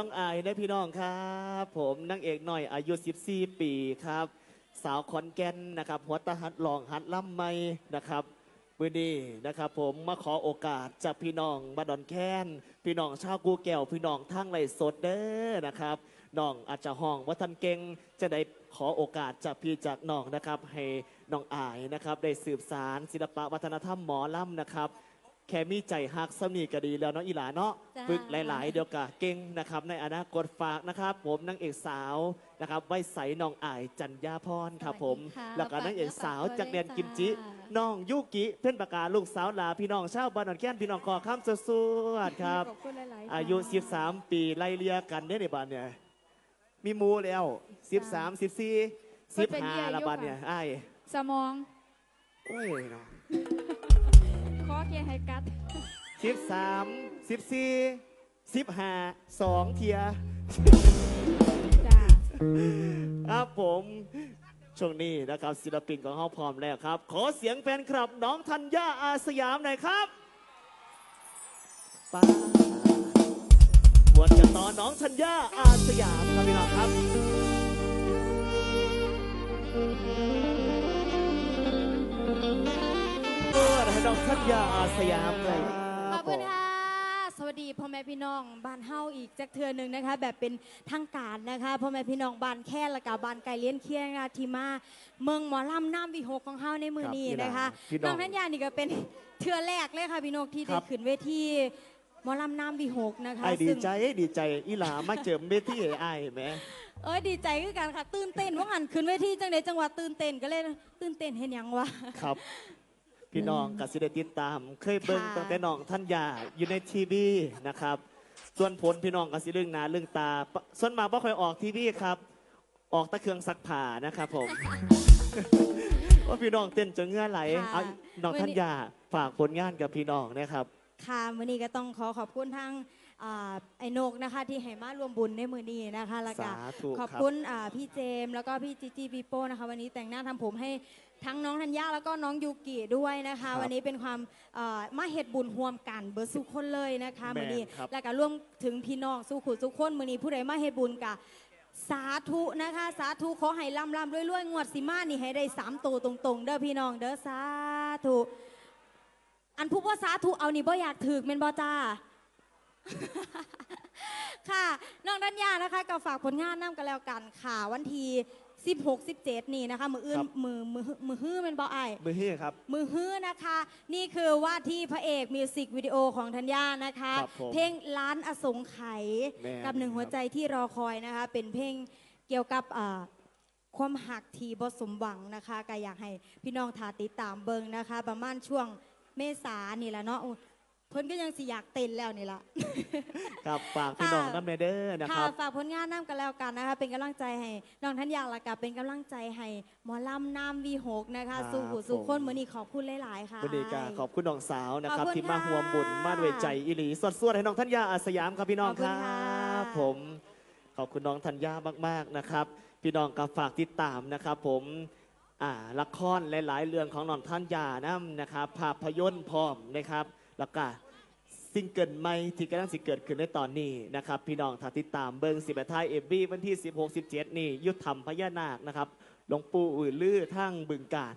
ายนะพี่น้องครับ ผมนางเอกหน่อยอายุ 14 ปีครับ สาวขอนแก่นนะครับหัวตาหัดลองหัดล่ำไม่นะครับมือนี้นะครับ ผมมาขอโอกาสจากพี่น้องบานดอนแค้นพี่น้องชาวกูแก้วพี่น้องทั้งไรสดเด้อนะครับน้องอาจจะห้องว่าท่านเก่งจะได้ขอโอกาสจากพี่จากน้องนะครับ ให้น้องอายนะครับ ได้สืบสารศิลปะวัฒนธรรมหมอล่ำนะครับ แค่มีใจฮักสมีก็ดีแล้วเนาะอีหลาเนาะจ้า ฝึกหลาย ๆ เดียวกะเก่งนะครับ ในอนาคตฝากนะครับ ผมนางเอกสาวนะครับไว้ใสน้องอายจันยาพรครับผม สวัสดีค่ะแล้วก็นางเอกสาวฝากเนื้อจากเรียนฝากตัวกิมจิด้วยจ้าน้องยุกิเพื่อนประกาศลูกสาวหลาพี่น้องชาวบ้านหนอนแค้นพี่น้องขอข้ามสวดๆครับ ขอบคุณหลายๆอายุค่ะ13 ปีไล่เลียกันเนี่ยในบ้านเนี่ย มีหมูแล้ว 13 14เพิ่นเป็นเมีย15ละอยู่บ้านเนี่ยค่ะไอ้ายสมอง โอ้ยเนาะขอ เคียร์ให้กัด13 14 15 2เทียจ้าครับผมช่วงนี้นะครับศิลปินของเขาพร้อมแล้วครับ ขอเสียงแฟนคลับน้องธัญญาอาสยามหน่อยครับป้าบวชกันต่อน้องธัญญาอาสยามครับพี่น้องครับ องธัญญาอาสยามเลย ขอบคุณค่ะ สวัสดีพ่อแม่พี่น้องบ้านเฮาอีกจักเทือหนึ่งนะคะ แบบเป็นทางการนะคะพ่อแม่พี่น้องบ้านแค่ละกับบ้านไก่เลี้ยนเคียงนะคะที่มาเมืองหมอลำน้ำวิหกของเฮาในมือนี้นะคะพี่น้น้อองงทัญญานี่ก็เป็นเทือแรกเลยค่ะพี่นกที่คได้รับขึ้นเวทีหมอลำน้ำวิหกนะคะไอ้ดีซึ่ง ใจดีใจอีหลามาเจอเมที่ไอ้ายเห็นไหมเอ้ยดีใจคือกันค่ะตื่นเต้นว่าหันขึ้นเวทีจังเดจังหวะตื่นเต้นก็เลยตื่นเต้นเห็นยังวะครับ พี่น้องกับสิได้ติดตาม เคยเบิ่งค่ะตั้งแต่น้องท่านยาอยู่ในทีวีนะครับ ส่วนผลพี่น้องกับสิเรื่องหนาเรื่องตาปะส่วนมากว่าคอยออกทีวีครับ ออกตะเครื่องซักผ้านะครับผมว่าพี่น้องเต้นจนเหงื่อไหลเอาน้องท่านยาฝากผลงานกับพี่น้องนะครับ ค่ะมื้อนี้ก็ต้องขอขอบคุณทางอ่าไอ้นกนะคะที่ให้มารวมบุญในมื้อนี้นะคะแล้วก็สาธุขอบครับ คุณอ่าพี่เจมส์แล้วก็พี่จีจีปีโป้นะคะ วันนี้แต่งหน้าทำผมให้ทั้งน้องธัญญาแล้วก็น้องยูกิด้วยนะคะ วันนี้เป็นความเอ่อมาเฮ็ดบุญร่วมกันเบอร์สุคนเลยนะคะแม่นมื้อนี้ครับ แล้วก็ร่วมถึงพี่น้องสู้ขุดสุขคนมื้อนี้ผู้ใดมาเฮ็ดบุญกะสาธุนะคะ สาธุขอให้ร่ำร่ำรวยรวยงวดสิมานี่ให้ได้สามตัวตรงๆ เด้อพี่น้องเด้อสาธุ อันผู้ว่าสาธุเอานี่บ่อยากถือเป็นบ่จ้า ค่ะน้องดัญญานะคะก็ฝากผลงานนํกันแล้วกันค่ะ วันที่16 17 นี่นะคะ มืออื่นครับ มือมือมือฮื้อเป็นบ่ไอาย มือที่ครับ มือฮื้อนะคะ นี่คือว่าที่พระเอกมิวสิกวิดีโอของธัญญานะคะ ครับผมเพลงล้านอสงไขยแม่นกับหนึ่งหัวใจที่รอคอยนะคะ เป็นเพลงเกี่ยวกับอ่าความหักที่บ่สมหวังนะคะก็อยากให้พี่น้องทาติดตามเบิงนะคะ ประมาณช่วง เมษานี่แหละเนาะอุ๊ยเพิ่นก็ยังสิอยากเต้นแล้วนี่ละ ครับฝากพี่น้องค่ะน้ำเนเดอร์นะคค่ะรับ ฝากผลงานน้ำกันแล้วกันนะคะ เป็นกำลังใจให้น้องท่านอยากละกับเป็นกำลังใจให้หมอลำน้ำวีหกนะคะ ครับสู่หูสู่คนผมเหมือนนี้ขอบคุณหลาย ๆ ค่ะวันนี้ก็ขอบคุณน้องสาวนะครับ ขอบคุณที่มาค่ะห่วมบุญมาด้วยใจอิหลีสวดๆให้น้องธัญญาอาสยามครับพี่น้องขอบคคุรัณค่ะ บผมขอบคุณน้องธัญญามากๆนะครับ พี่น้องก็ฝากติดตามนะครับ ผมอ่า ละครหลาย ๆ เรื่องของน้องธัญญานํนะครับ ภาพยนตร์พร้อมนะครับ แล้วก็ซิงเกิลใหม่ที่กำลังสิเกิดขึ้นในตอนนี้นะครับ พี่น้องถ้าติดตามเบิงสิบแปดท้ายเอฟบีวันที่ 16 17 นี่ยุทธธรรมพญานาคนะครับหลวงปู่อื่นลือทั้งบึงการ